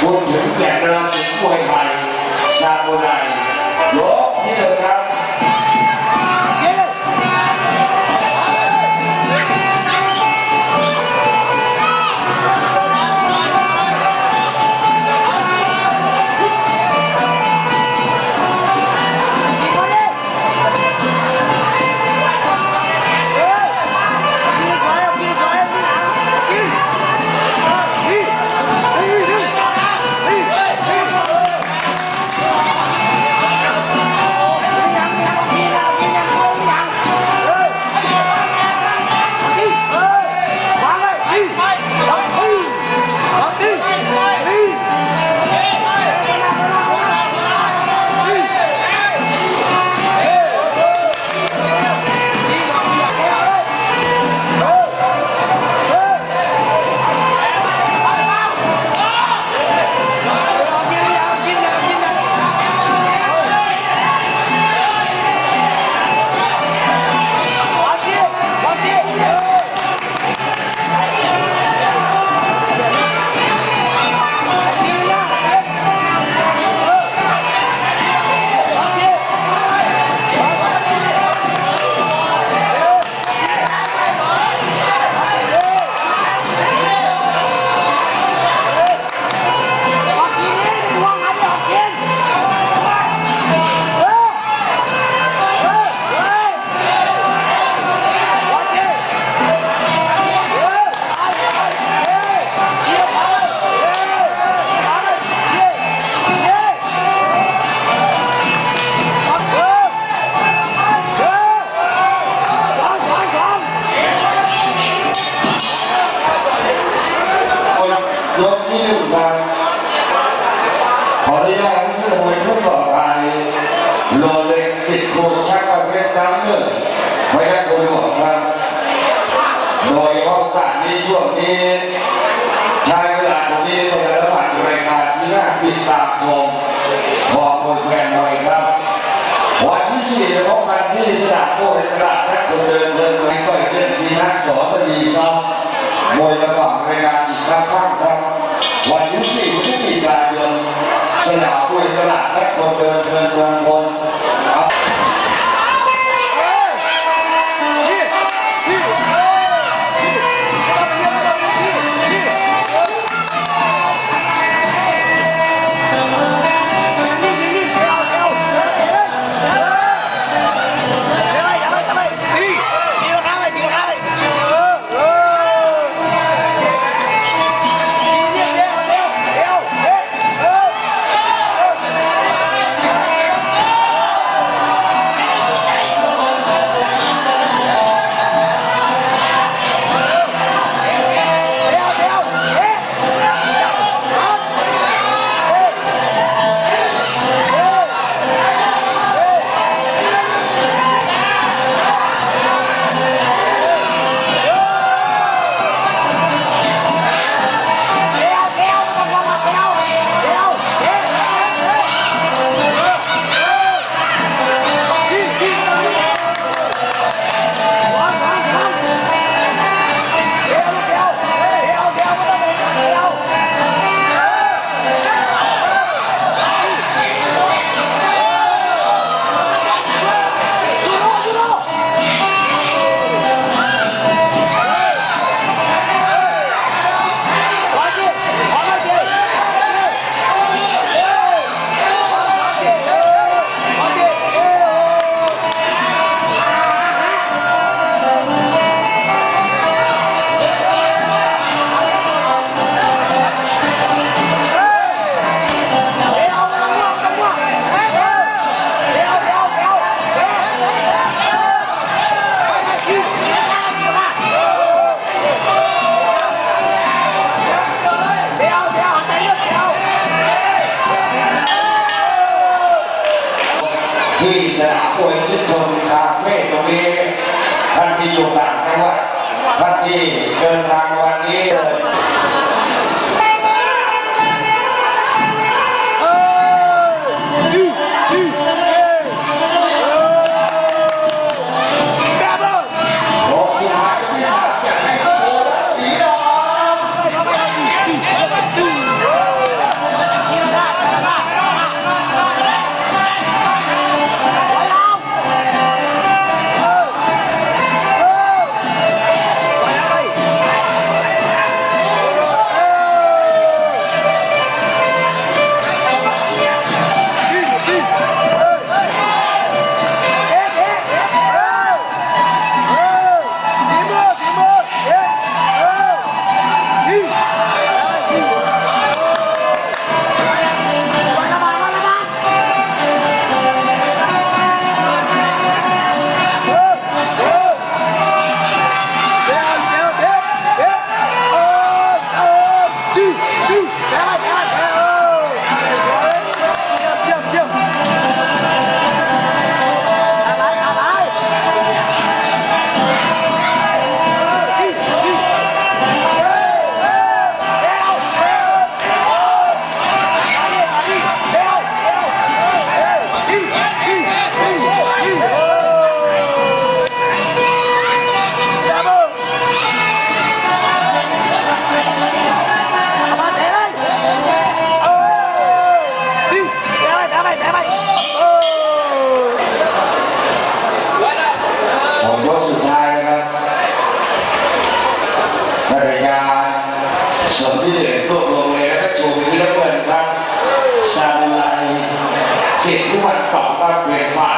พูดถึงแก่นราศีมวยไทยซามูไรยกที่เลยครับ ติดตามชมขอบคุณแฟนหน่อยครับ วันที่สี่พบกันที่สนามโบราณตลาดนักคนเดินเดินไปก็เล่นมีนักสอตรีซ้ำมวยประกอบรายการอีกครั้งครับ วันที่สี่พฤศจิกายนสนามโบราณตลาดนักคนเดินเดินเมืองบน ที่สนามมวยชิดชนคาเฟ่ตรงนี้ท่านที่อยู่ต่างจังหวัดท่านที่เดินทางมา เด็กรวบรวมเลยแล้วก็ชว์ไปที่แล้วเงินครับซาลายสิทธิ์ทุกวันตอบรับเปลี่ยนฝ่า